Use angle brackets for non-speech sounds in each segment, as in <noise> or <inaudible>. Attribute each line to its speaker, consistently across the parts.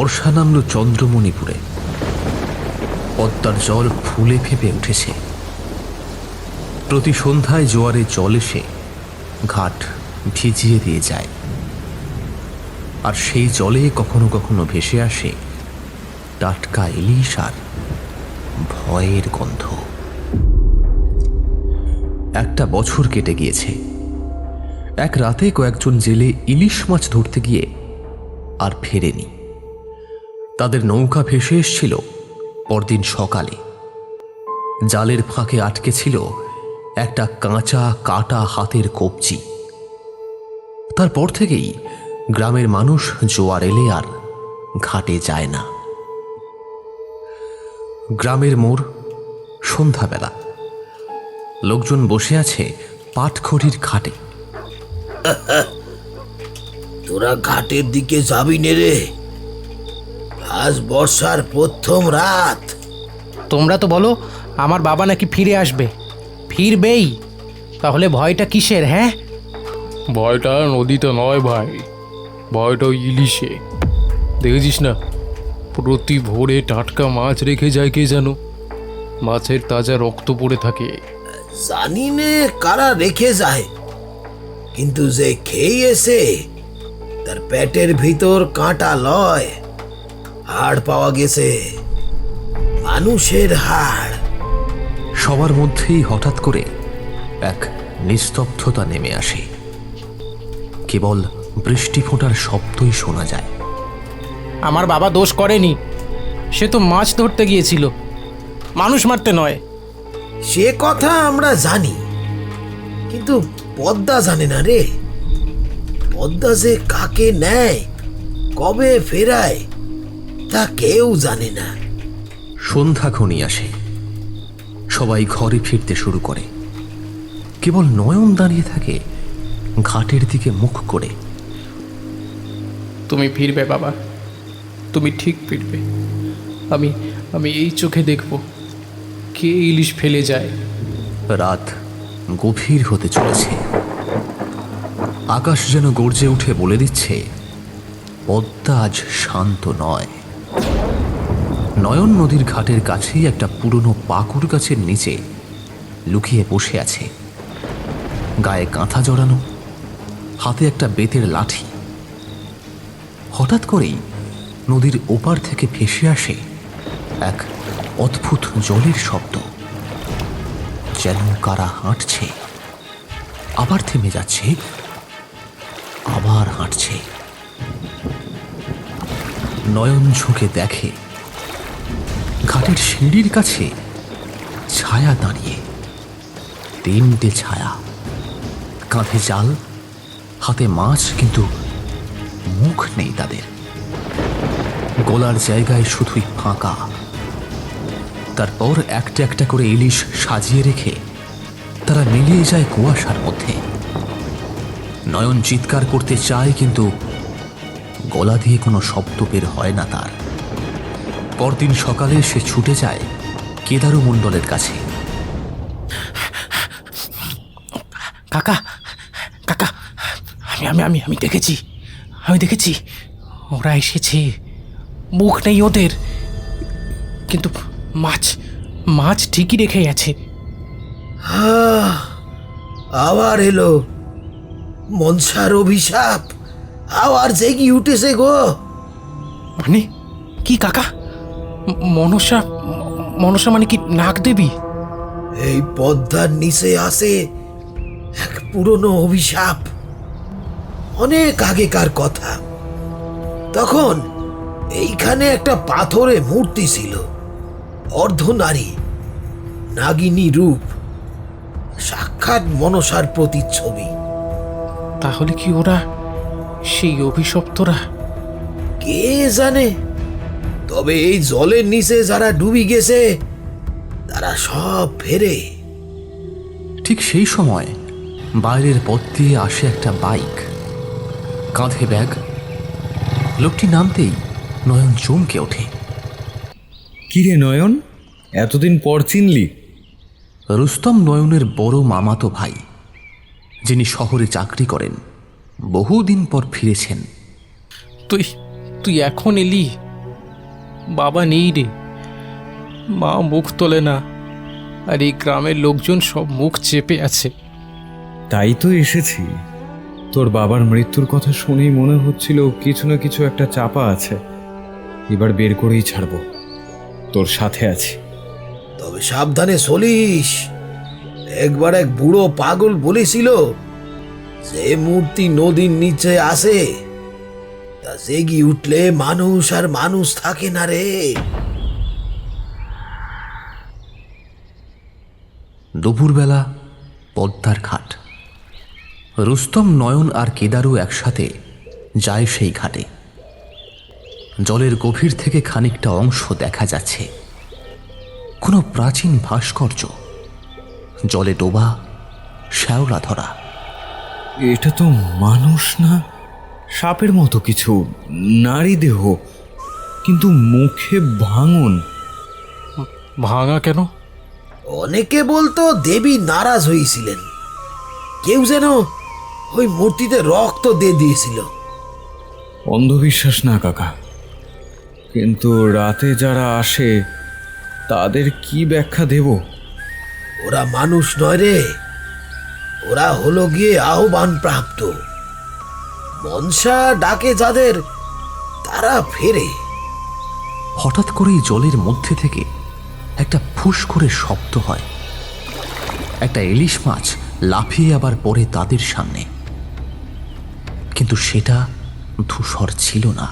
Speaker 1: বর্ষা নামল চন্দ্রমণিপুরে। পদ্মার জল ফুলে ফেপে উঠেছে। প্রতি সন্ধ্যায় জোয়ারে জল এসে ঘাট ভিজিয়ে দিয়ে যায়। আর সেই জলে কখনো কখনো ভেসে আসে টাটকা ইলিশ আর ভয়ের গন্ধ। একটা বছর কেটে গিয়েছে। এক রাতে কয়েকজন জেলে ইলিশ মাছ ধরতে গিয়ে আর ফেরেনি। তাদের নৌকা ভেসে এসছিল পরদিন সকালে। জালের ফাঁকে আটকে ছিল একটা কাঁচা, কাটা হাতের কবজি। তারপর থেকেই গ্রামের মানুষ জোয়ার এলে আর ঘাটে যায় না। গ্রামের মোড় সন্ধ্যাবেলা। লোকজন বসে আছে পাটখড়ির ঘাটে। <laughs>
Speaker 2: তোরা ঘাটের দিকে যাবি নে রে। আজ বর্ষার প্রথম রাত।
Speaker 3: তোমরা তো বলো আমার বাবা নাকি ফিরে আসবে। ফিরবেই। তাহলে ভয়টা কিসের হ্যাঁ?
Speaker 4: ভয়টা নদীতে নয় ভাই ভয়টা ওই ইলিশে। দেখেছিস না প্রতি ভোরে টাটকা মাছ রেখে যায় কে যেন মাছের তাজা রক্ত পড়ে থাকে।
Speaker 2: জানি নে কারা রেখে যায় কিন্তু যে খেয়েছে তার পেটের ভিতর কাঁটা লয়। হাড় পাওয়া গেছে। মানুষের হাড়।
Speaker 1: সবার মধ্যেই হঠাৎ করে এক নিস্তব্ধতা নেমে আসে। কেবল বৃষ্টি ফোঁটার শব্দই শোনা যায়।
Speaker 3: আমার বাবা দোষ করেনি। সে তো মাছ ধরতে গিয়েছিল। মানুষ মারতে নয়।
Speaker 2: সে কথা আমরা জানি। কিন্তু পদ্মা জানে না রে। পদ্মা যে কাকে নেয় কবে ফেরায় তা কেউ জানে না।
Speaker 1: সন্ধ্যা ঘনিয়ে আসে। সবাই ঘরে ফিরতে শুরু করে। কেবল নয়ন দাঁড়িয়ে থাকে ঘাটের দিকে মুখ করে।
Speaker 4: তুমি ফিরবে বাবা। তুমি ঠিক ফিরবে। আমি আমি এই চোখে দেখব কে ইলিশ ফেলে যায়।
Speaker 1: রাত গভীর হতে চলেছে। আকাশ যেন গর্জে উঠে বলে দিচ্ছে পদ্মা আজ শান্ত নয়। নয়ন নদীর ঘাটের কাছেই একটা পুরনো পাকুর গাছের নিচে লুকিয়ে বসে আছে। গায়ে কাঁথা জড়ানো, হাতে একটা বেতের লাঠি। হঠাৎ করেই নদীর ওপার থেকে ভেসে আসে এক অদ্ভুত জলের শব্দ, যেন কারা হাঁটছে। আবার থেমে যাচ্ছে, আবার হাঁটছে। নয়ন ঝুঁকে দেখে। ঘাটের সিঁড়ির কাছে ছায়া দাঁড়িয়ে। তিনটে ছায়া। কাঁধে জাল, হাতে মাছ, কিন্তু মুখ নেই তাদের। গোলার জায়গায় শুধুই ফাঁকা। তারপর একটা একটা করে ইলিশ সাজিয়ে রেখে তারা মিলিয়ে যায় কুয়াশার মধ্যে। নয়ন চিৎকার করতে চায়, কিন্তু গলা দিয়ে কোনো শব্দ বের হয় না তার। পরদিন সকালে সে ছুটে যায় কেদারু মণ্ডলের কাছে।
Speaker 3: কাকা কাকা আমি আমি আমি আমি দেখেছি আমি দেখেছি ওরা এসেছে মুখ নেই ওদের। কিন্তু মাছ মাছ ঠিকই রেখে আছে
Speaker 2: আহ, আবার এলো মনসার অভিশাপ। আবার জেগি উঠেছে গো।
Speaker 3: মানে? কি কাকা? মনসা মনসা মানে কি নাগ দেবী?
Speaker 2: এই পদ্মার নিচে আছে এক পুরনো অভিশাপ। অনেক আগেকার কথা। তখন এইখানে একটা পাথরে মূর্তি ছিল। অর্ধনারী নাগিনী রূপ। সাক্ষাৎ মনসার প্রতিচ্ছবি।
Speaker 3: তাহলে কি ওরা সেই অভিশপ্তরা।
Speaker 2: কে জানে? তবে এই জলের নিচে যারা ডুবি গেছে তারা সব ফেরে।
Speaker 1: ঠিক সেই সময় বাইরের পথ দিয়ে আসে একটা বাইক। কাঁধে ব্যাগ। লোকটি নামতেই নয়ন চমকে ওঠে।
Speaker 5: কিরে নয়ন? এতদিন পর চিনলি?
Speaker 1: রুস্তম নয়নের বড় মামাতো ভাই যিনি শহরে চাকরি করেন। বহুদিন পর ফিরেছেন।
Speaker 4: তুই তুই এখন এলি? বাবা নেই রে। মা মুখ তোলে না। আর এই গ্রামের লোকজন সব মুখ চেপে আছে।
Speaker 5: তাই তো এসেছি। তোর বাবার মৃত্যুর কথা শুনেই মনে হচ্ছিল কিছু না কিছু একটা চাপা আছে। এবার বের করেই ছাড়বো। তোর সাথে আছি।
Speaker 2: তবে সাবধানে চলিস। একবার এক বুড়ো পাগল বলেছিল যে মূর্তি নদীর নিচে আসে, তা জেগি উঠলে মানুষ আর মানুষ থাকে না রে।
Speaker 1: দুপুরবেলা পদ্মার ঘাট। রুস্তম, নয়ন আর কেদারু একসাথে যায় সেই ঘাটে। জলের গভীর থেকে খানিকটা অংশ দেখা যাচ্ছে। কোনো প্রাচীন ভাস্কর্য, জলে ডোবা, শ্যাওলা ধরা।
Speaker 5: এটা তো মানুষ না সাপের মতো কিছু নারী দেহ কিন্তু মুখে ভাঙন।
Speaker 4: ভাঙা কেন?
Speaker 2: অনেকে বলতো দেবী নারাজ হয়েছিলেন কেউ যেন ওই মূর্তিতে রক্ত দিয়ে দিয়েছিল।
Speaker 5: অন্ধবিশ্বাস না কাকা। কিন্তু রাতে যারা আসে তাদের কি ব্যাখ্যা দেব?
Speaker 2: ওরা মানুষ নয় রে। ওরা হলো গিয়ে আহ্বান প্রাপ্ত। মনসা ডাকে যাদের তারা ফেরে।
Speaker 1: হঠাৎ করেই জলের মধ্যে থেকে একটা ফুস করে শব্দ হয়। একটা ইলিশ মাছ লাফিয়ে আবার পড়ে তাদের সামনে। কিন্তু সেটা ধূসর ছিল না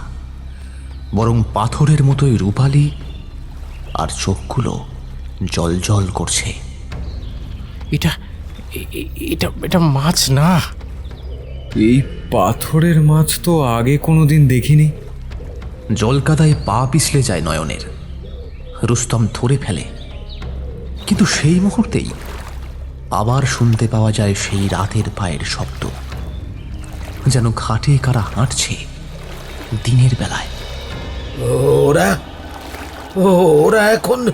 Speaker 1: বরং পাথরের মতোই রূপালি আর চোখগুলো জল জল করছে।
Speaker 4: এটা এটা এটা মাছ না।
Speaker 5: এই পাথরের মাছ তো আগে কোনোদিন দেখিনি।
Speaker 1: জলকাদায় পা পিছলে যায় নয়নের। রুস্তম ধরে ফেলে। কিন্তু সেই মুহূর্তেই আবার শুনতে পাওয়া যায় সেই রাতের পায়ের শব্দ। যেন ঘাটে কারা হাঁটছে দিনের বেলায়।
Speaker 2: ওরা ও ওরা এখন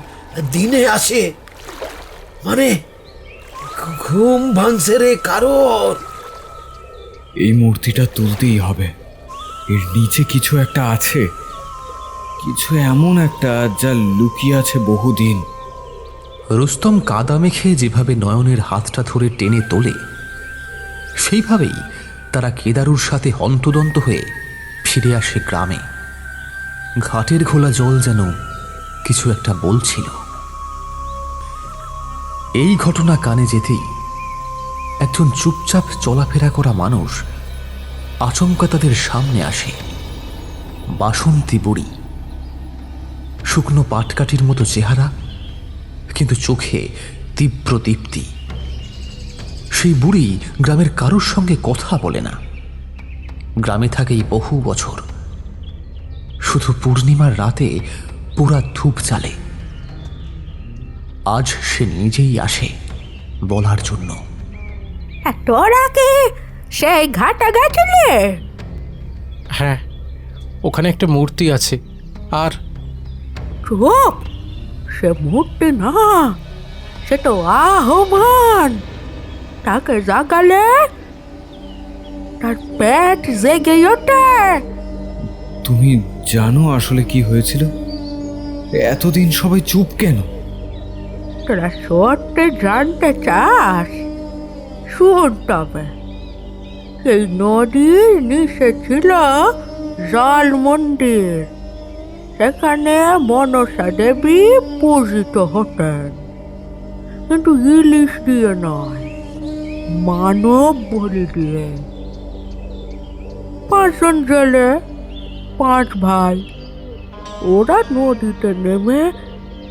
Speaker 2: দিনে আসে। মানে ঘুম ভাঙছে রে কারণ
Speaker 5: এই মূর্তিটা তুলতেই হবে। এর নিচে কিছু একটা আছে। কিছু এমন একটা যা লুকিয়ে আছে বহুদিন।
Speaker 1: রুস্তম কাদা মেখে যেভাবে নয়নের হাতটা ধরে টেনে তোলে সেইভাবেই তারা কেদারুর সাথে হন্তদন্ত হয়ে ফিরে আসে গ্রামে। ঘাটের ঘোলা জল যেন কিছু একটা বলছিল। এই ঘটনা কানে যেতেই একজন চুপচাপ চলাফেরা করা মানুষ আচমকা তাদের সামনে আসে। বাসন্তী বুড়ি। শুকনো পাটকাঠির মতো চেহারা, কিন্তু চোখে তীব্র দীপ্তি সেই বুড়ি গ্রামের কারোর সঙ্গে কথা বলে না। গ্রামে থাকেই বহু বছর। শুধু পূর্ণিমার রাতে পুরা ধূপ চালে আজ সে নিজেই আসে বলার জন্য।
Speaker 6: তোরা কি সেই ঘাটা গেছিলি
Speaker 4: হ্যাঁ ওখানে একটা মূর্তি আছে আর
Speaker 6: চুপ সে মূর্তি না সে তো আহ্বান। তাকে জাগালে তার পেট জেগে ওঠে।
Speaker 5: তুমি জানো আসলে কি হয়েছিল? এতদিন সবাই চুপ কেন?
Speaker 6: তোরা সত্যি জানতে চাস? শুন তবে, সেই নদীর নিচে ছিল জল মন্দির। সেখানে মনসা দেবী পূজিত হতেন। কিন্তু ইলিশ দিয়ে নয়, মানব বলি দিয়ে। পাঁচজন জেলে, পাঁচ ভাই, ওরা নদীতে নেমে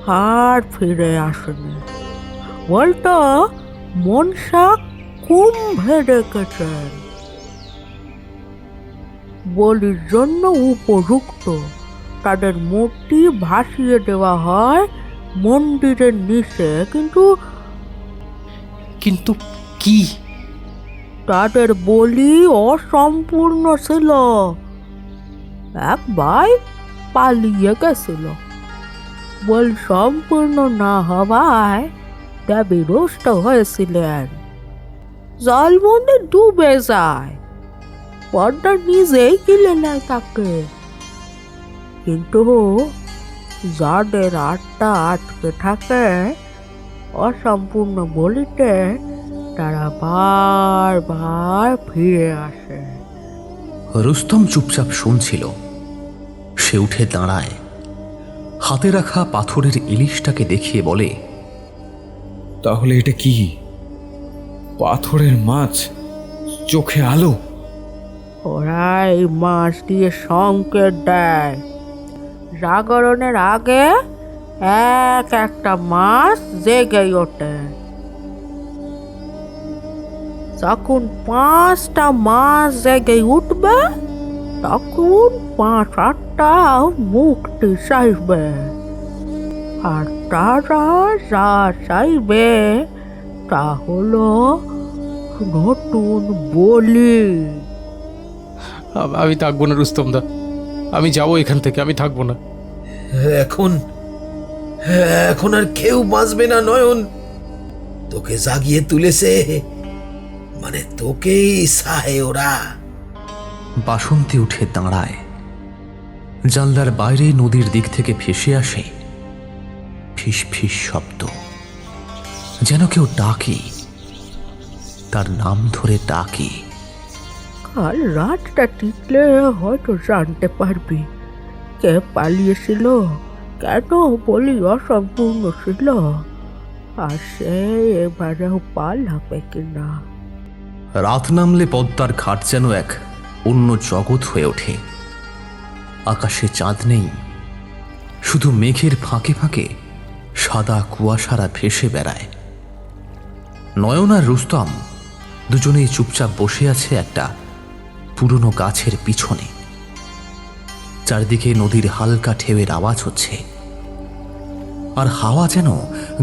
Speaker 6: আর ফিরে আসেনি। বলতো মনসা কুম্ভে ডেকেছেন বলির জন্য উপযুক্ত। তাদের মূর্তি ভাসিয়ে দেওয়া হয় মন্দিরের নিচে কিন্তু
Speaker 4: কিন্তু কি?
Speaker 6: তাদের বলি অসম্পূর্ণ ছিল। এক ভাই পালিয়ে গেছিল। বল সম্পূর্ণ না হওয়ায় দেবী রুষ্ট হয়েছিলেন। জলবন্দে ডুবে যায়। পর্দা নিজেই গিলে নেয় তাকে। কিন্তু যাদের আটটা আটকে থাকে, অসম্পূর্ণ বলিতে তারা বারবার ফিরে আসে।
Speaker 1: রুস্তম চুপচাপ শুনছিল। সে উঠে দাঁড়ায়। হাতে রাখা পাথরের ইলিশটাকে দেখিয়ে বলে
Speaker 5: তাহলে এটা কি? পাথরের মাছ চোখে আলো?
Speaker 6: ওরা এই মাছ দিয়ে সংকেত দেয়। জাগরণের আগে এক একটা মাছ জেগে ওঠে। যখন পাঁচটা মাছ জেগে উঠবে তখন পাঁচ আটটা মুক্তি চাইবে। আর তারা যা চাইবে তা হলো নতুন বলি।
Speaker 4: আমি থাকব না রুস্তম দা আমি যাব এখান থেকে আমি থাকব না।
Speaker 2: এখন এখন আর কেউ বাঁচবে না নয়ন। তোকে জাগিয়ে তুলেছে মানে তোকেই সাহে ওরা।
Speaker 1: বাসন্তী উঠে দাঁড়ায়। জানলার বাইরে নদীর দিক থেকে ভেসে আসে ফিস ফিস শব্দ। যেন কেউ ডাকে। তার নাম ধরে ডাকে।
Speaker 6: কাল রাতটা টিকলে হয়তো জানতে পারবি। কে পালিয়েছিল? কেন বলি অসম্পূর্ণ ছিল? আর সে এবারেও পালাবে কিনা?
Speaker 1: রাত নামলে পদ্মার ঘাট যেন এক অন্য জগৎ হয়ে ওঠে। আকাশে চাঁদ নেই, শুধু মেঘের ফাঁকে ফাঁকে সাদা কুয়াশারা ভেসে বেড়ায়। নয়ন আর রুস্তম দুজনেই চুপচাপ বসে আছে একটা পুরনো গাছের পিছনে। চারদিকে নদীর হালকা ঢেউয়ের আওয়াজ হচ্ছে। আর হাওয়া যেন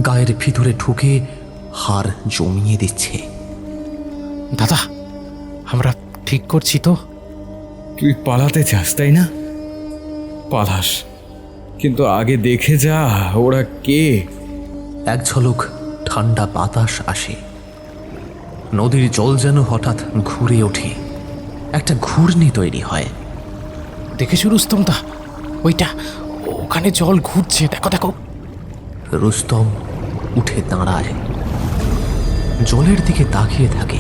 Speaker 1: গায়ের ভিতরে ঢুকে হার জমিয়ে দিচ্ছে।
Speaker 3: দাদা, আমরা ঠিক করছি তো?
Speaker 5: তুই পালাতে চাস তাই না? পালাস। কিন্তু আগে দেখে যা ওরা কে?
Speaker 1: এক ঝলক ঠান্ডা বাতাস আসে। নদীর জল যেন হঠাৎ ঘুরে ওঠে। একটা ঘূর্ণি তৈরি হয়।
Speaker 3: দেখেছ রুস্তম দা ওইটা ওখানে জল ঘুরছে দেখো দেখো।
Speaker 1: রুস্তম উঠে দাঁড়ায়। জলের দিকে তাকিয়ে থাকে।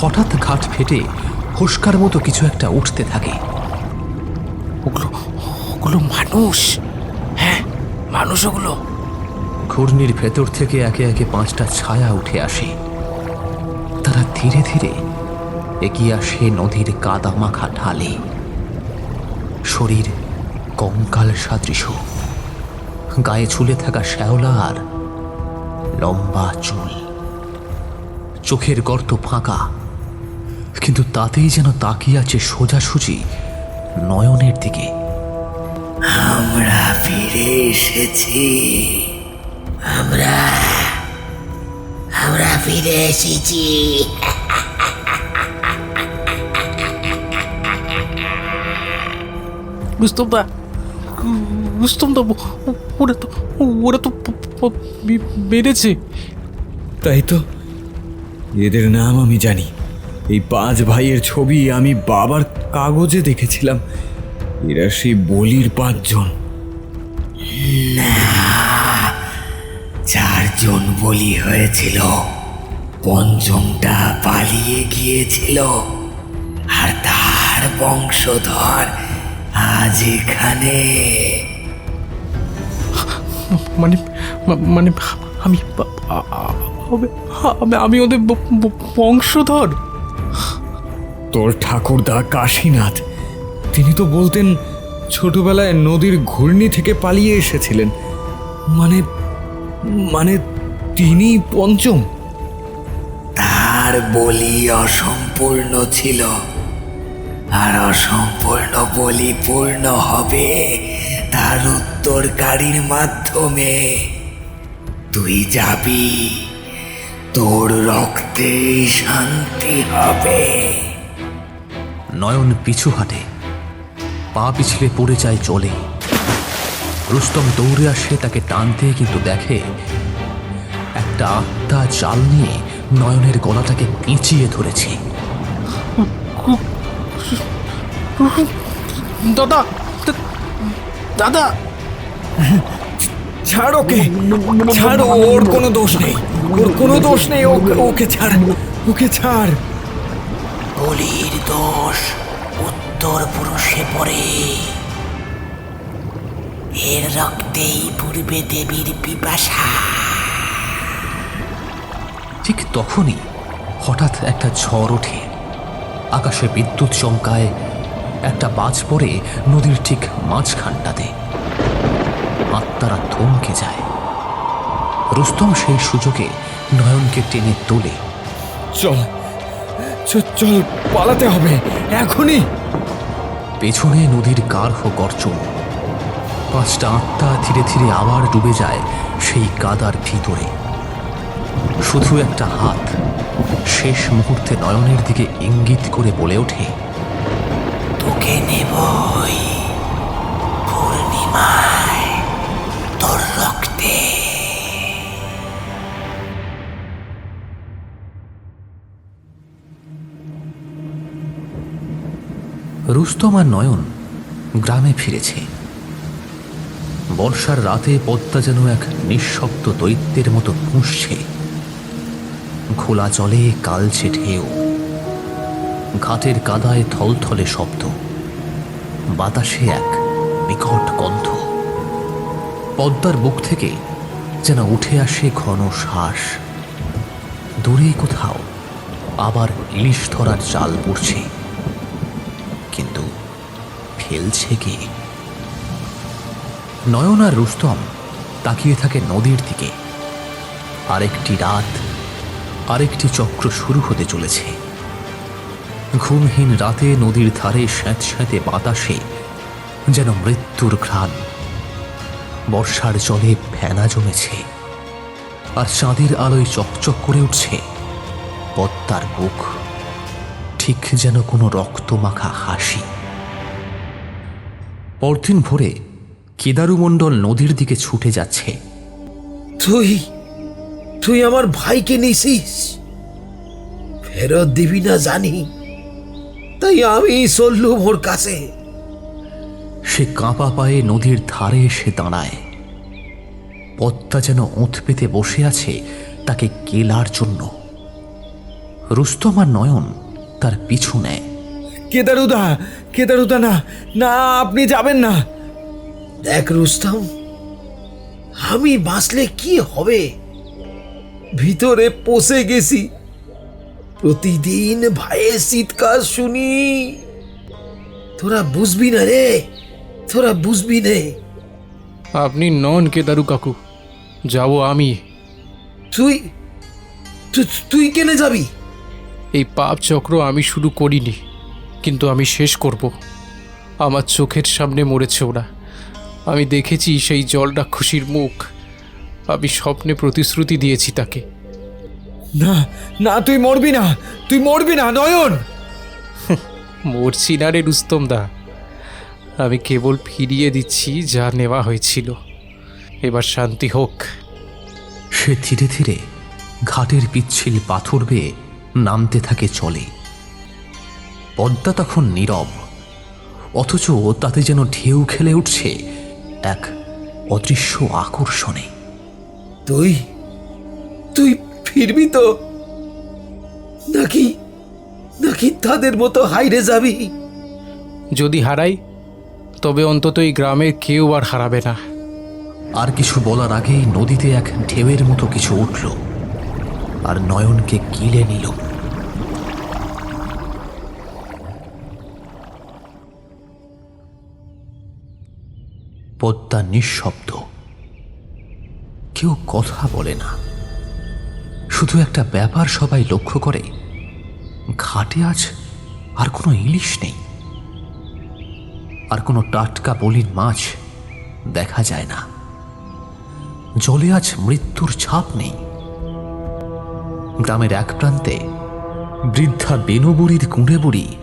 Speaker 1: হঠাৎ ঘাট ফেটে ফোসকার মতো কিছু একটা উঠতে থাকে।
Speaker 3: ওগুলো ওগুলো মানুষ। হ্যাঁ মানুষ ওগুলো।
Speaker 1: ঘূর্ণির ভেতর থেকে একে একে পাঁচটা ছায়া উঠে আসে। তারা ধীরে ধীরে এগিয়ে আসে নদীর কাদামাখা ঢালে। শরীর কঙ্কাল সাদৃশ গায়ে ঝুলে থাকা শ্যাওলা আর লম্বা চুল। চোখের গর্ত ফাঁকা। কিন্তু তাতেই যেন তাকিয়ে আছে সোজাসুজি নয়নের দিকে।
Speaker 2: আমরা ফিরে এসেছি। আমরা আমরা ফিরে এসেছি।
Speaker 4: রুস্তম দা রুস্তম দা ও- ওরা তো ওরা তো বেড়েছে
Speaker 5: তাই তো? এদের নাম আমি জানি। এই পাঁচ ভাইয়ের ছবি আমি বাবার কাগজে দেখেছিলাম। এরা সেই বলির পাঁচজন।
Speaker 2: চারজন বলি হয়েছিল। পঞ্চমটা পালিয়ে গিয়েছিল। আর তার বংশধর আজ এখানে।
Speaker 4: মানে মানে আমি আমি- ওদের বংশধর।
Speaker 5: তোর ঠাকুরদা কাশীনাথ। তিনি তো বলতেন, ছোটবেলায় নদীর ঘূর্ণি থেকে পালিয়ে এসেছিলেন। মানে মানে তিনি পঞ্চম।
Speaker 2: তার বলি অসম্পূর্ণ ছিল, আর অসম্পূর্ণ বলি পূর্ণ হবে তার উত্তরকারীর মাধ্যমে। তুই যাবি, তোর রক্তে শান্তি হবে।
Speaker 1: নয়ন পিছু হাঁটে। পা পিছলে পড়ে যায় জলে রুস্তম দৌড়ে আসে তাকে টানতে, কিন্তু দেখে একটা আত্মা জাল নিয়ে নয়নের গলাটাকে পেঁচিয়ে ধরেছে।
Speaker 4: দাদা
Speaker 2: দাদা!
Speaker 5: ছাড় ওকে, ছাড়, ওর কোনো দোষ নেই। ওর কোনো দোষ নেই ওকে ছাড় ওকে ছাড়।
Speaker 2: বলির দোষ উত্তর পুরুষে পড়ে। এর রক্তেই পূর্বে দেবীর পিপাসা।
Speaker 1: ঠিক তখনই হঠাৎ একটা ঝড় ওঠে। আকাশে বিদ্যুৎ চমকায় একটা বাজ পড়ে নদীর ঠিক মাঝখানটাতে। আত্মারা থমকে যায়। রুস্তম সেই সুযোগে নয়নকে টেনে তোলে।
Speaker 5: চল চল পালাতে হবে, এখনই।
Speaker 1: পেছনে নদীর গার্হ গর্জন। পাঁচটা আত্মা ধীরে ধীরে আবার ডুবে যায় সেই কাদার ভিতরে। শুধু একটা হাত, শেষ মুহূর্তে নয়নের দিকে ইঙ্গিত করে বলে ওঠে,
Speaker 2: তোকে নেবই।
Speaker 1: রুস্তম আর নয়ন গ্রামে ফিরেছে। বর্ষার রাতে পদ্মা যেন এক নিঃশব্দ দৈত্যের মতো পুষছে খোলা জলে কালছে ঢেউ। ঘাটের কাদায় থলথলে শব্দ। বাতাসে এক বিকট গন্ধ। পদ্মার বুক থেকে যেন উঠে আসে ঘন শ্বাস। দূরে কোথাও আবার ইলিশ ধরার চাল পড়ছে। ফেলছে কে? নয়ন আর রুস্তম তাকিয়ে থাকে নদীর দিকে। আরেকটি রাত, আরেকটি চক্র শুরু হতে চলেছে। ঘুমহীন রাতে নদীর ধারে স্যাঁত স্যাঁতে বাতাসে যেন মৃত্যুর ঘ্রাণ। বর্ষার জলে ফেনা জমেছে আর চাঁদের আলোয় চকচক করে উঠছে পদ্মার বুক। ঠিক যেন কোনো রক্তমাখা হাসি। পরদিন ভোরে কেদারুমণ্ডল নদীর দিকে ছুটে যাচ্ছে।
Speaker 2: তুই তুই আমার ভাইকে নিছিস ফেরত দিবি না জানি। তাই আমি চললুম ওর কাছে।
Speaker 1: সে কাঁপা পায়ে নদীর ধারে এসে দাঁড়ায়। পদ্মা যেন ওঁত পেতে বসে আছে তাকে কেলার জন্য। রুস্তম আর নয়ন তার পিছু নেয়।
Speaker 5: কেদারুদা কেদারুদা না না আপনি যাবেন না।
Speaker 2: দেখ রুস্তম আমি বাঁচলে কি হবে? ভিতরে পচে গেছি। প্রতিদিন ভাইয়ের চিৎকার শুনি। তোরা বুঝবি না রে তোরা বুঝবি নে।
Speaker 4: আপনি নন কেদারু কাকু যাব আমি।
Speaker 2: তুই তুই- তুই কেনে যাবি?
Speaker 4: এই পাপ চক্র আমি শুরু করিনি। কিন্তু আমি শেষ করব। আমার চোখের সামনে মরেছে ওরা। আমি দেখেছি সেই জল রাক্ষসীর মুখ। আমি স্বপ্নে প্রতিশ্রুতি দিয়েছি তাকে।
Speaker 5: না না তুই মরবি না। তুই মরবি না নয়ন! <laughs>
Speaker 4: মরছি না রে রুস্তম দা আমি কেবল ফিরিয়ে দিচ্ছি যা নেওয়া হয়েছিল। এবার শান্তি হোক।
Speaker 1: সে ধীরে ধীরে ঘাটের পিচ্ছিল পাথর বেয়ে নামতে থাকে চলে। পদ্মা তখন নীরব অথচ তাতে যেন ঢেউ খেলে উঠছে এক অদৃশ্য আকর্ষণে।
Speaker 2: তুই তুই ফিরবি তো? নাকি নাকি তাদের মতো হাইরে যাবি?
Speaker 4: যদি হারাই তবে অন্তত এই গ্রামের কেউ আর হারাবে না।
Speaker 1: আর কিছু বলার আগেই নদীতে এক ঢেউয়ের মতো কিছু উঠল আর নয়নকে গিলে নিল। পদ্মা নিঃশব্দ। কেউ কথা বলে না। শুধু একটা ব্যাপার সবাই লক্ষ্য করে। ঘাটে আজ আর কোনো ইলিশ নেই। আর কোনো টাটকা বলির মাছ দেখা যায় না। জলে আজ মৃত্যুর ছাপ নেই। গ্রামের এক প্রান্তে বৃদ্ধা বেনুবুড়ির কুঁড়ে বুড়ি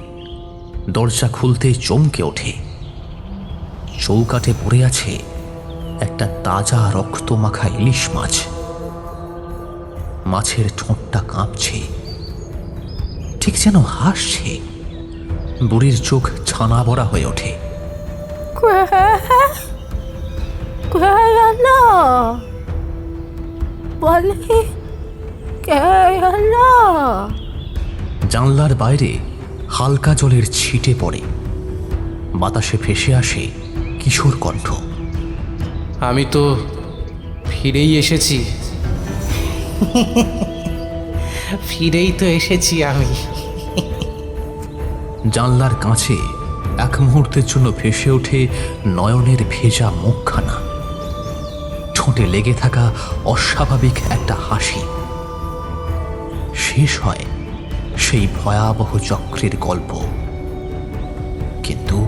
Speaker 1: দরজা খুলতেই চমকে ওঠে। চৌকাঠে পড়ে আছে একটা তাজা রক্তমাখা ইলিশ মাছ। মাছের ঠোঁটটা কাঁপছে। ঠিক যেন হাসছে। বুড়ির চোখ ছানা ভরা হয়ে ওঠে। জানলার বাইরে হালকা জলের ছিটে পড়ে। বাতাসে ভেসে আসে কিশোর কণ্ঠ।
Speaker 3: আমি তো ফিরেই এসেছি। ফিরেই তো এসেছি আমি।
Speaker 1: জানলার কাছে এক মুহূর্তের জন্য ভেসে ওঠে নয়নের ভেজা মুখখানা। ঠোঁটে লেগে থাকা অস্বাভাবিক একটা হাসি। শেষ হয় সেই ভয়াবহ চক্রের গল্প। কিন্তু